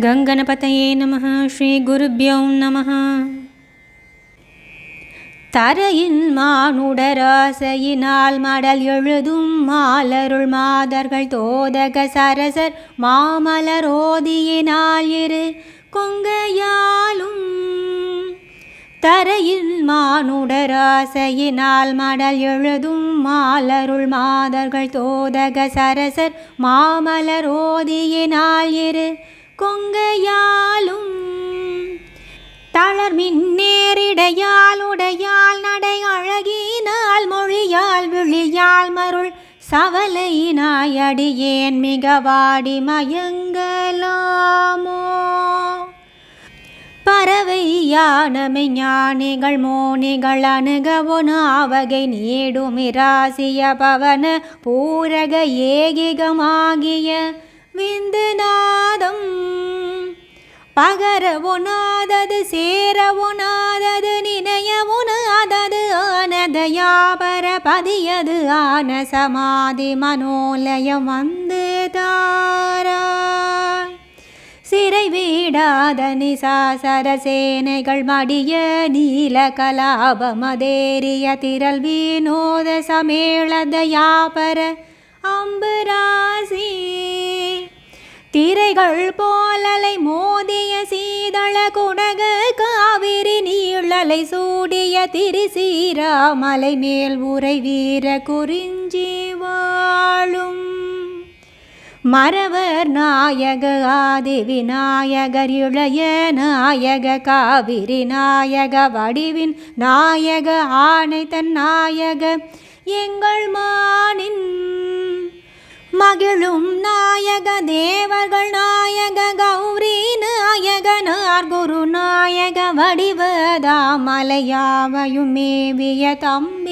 கங்கணபதையே நம ஸ்ரீ குருபியோ நம தரையின் மானுடராசையினால் மடல் எழுதும் மாலருள் மாதர்கள் தோதக சரசர் மாமலரோதியினால் இரு கொங்கையாலும். தரையில் மானுடராசையினால் மடல் எழுதும் மாலருள் மாதர்கள் தோதக சரசர் மாமலரோதியினால் இரு கொங்கையாலும் தளர்மின் நேரிடையால் உடையால் நடை அழகினால் மொழியால் விழியால் மருள் சவலை நாயடியேன் மிக வாடி மயங்கலாமோ? பறவை யானமை ஞானிகள் மோனிகள் அணுகவொனு ஆவகை நீடுமிராசிய பவன பூரக ஏகிகமாகிய விந்துனா பகரவுனாதது சேரவுனாதது நினையவுனாதது ஆனதயாபர பதியது ஆன சமாதி மனோலயம் வந்து தாரா. சிறை வீடாத நிசாசர சேனைகள் மடிய நீல கலாபமதேரிய திரள் வினோத சமேளத யாபர அம்புராசி. திரைகள் போலலை மோதிய சீதள குடகு காவிரி நீழலை சூடிய திருசீராமலை மேல் உரை வீர குறிஞ்சி வாழும். மறவர் நாயக ஆதி விநாயகர் இளைய நாயக காவிரி நாயக வடிவின் நாயக ஆணைத்தன் நாயக எங்கள் மானின் மகிழும் நாயக தேவர்கள் வடிவதாமலையாவையும் மேவிய தம்பீரானே.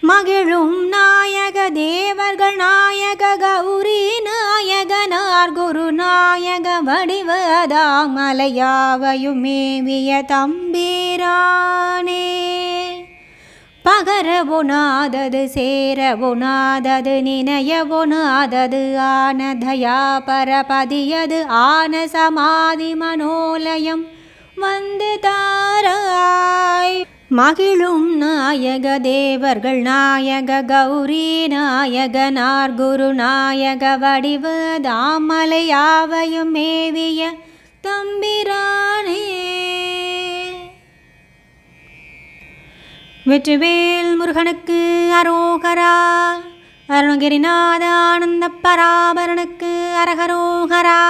மகிழும் நாயக தேவர்கள் நாயக கௌரி நாயகனார் குரு நாயக வடிவதாமலையாவையும் மேவிய தம்பீரானே. பகரவுனாதது சேரவுனாதது நினையவுனாதது ஆனதயா பரபதியது ஆன சமாதி மனோ மோலயம் வந்து தாராய். மகிழும் நாயக தேவர்கள் நாயக கௌரி நாயகனார் குரு நாயக வடிவு தாமலை யாவையும் மேவிய தம்பிரானே. வெற்றிவேல் முருகனுக்கு அரோகரா அருணகிரிநாத ஆனந்த பராபரனுக்கு அரகரோகரா.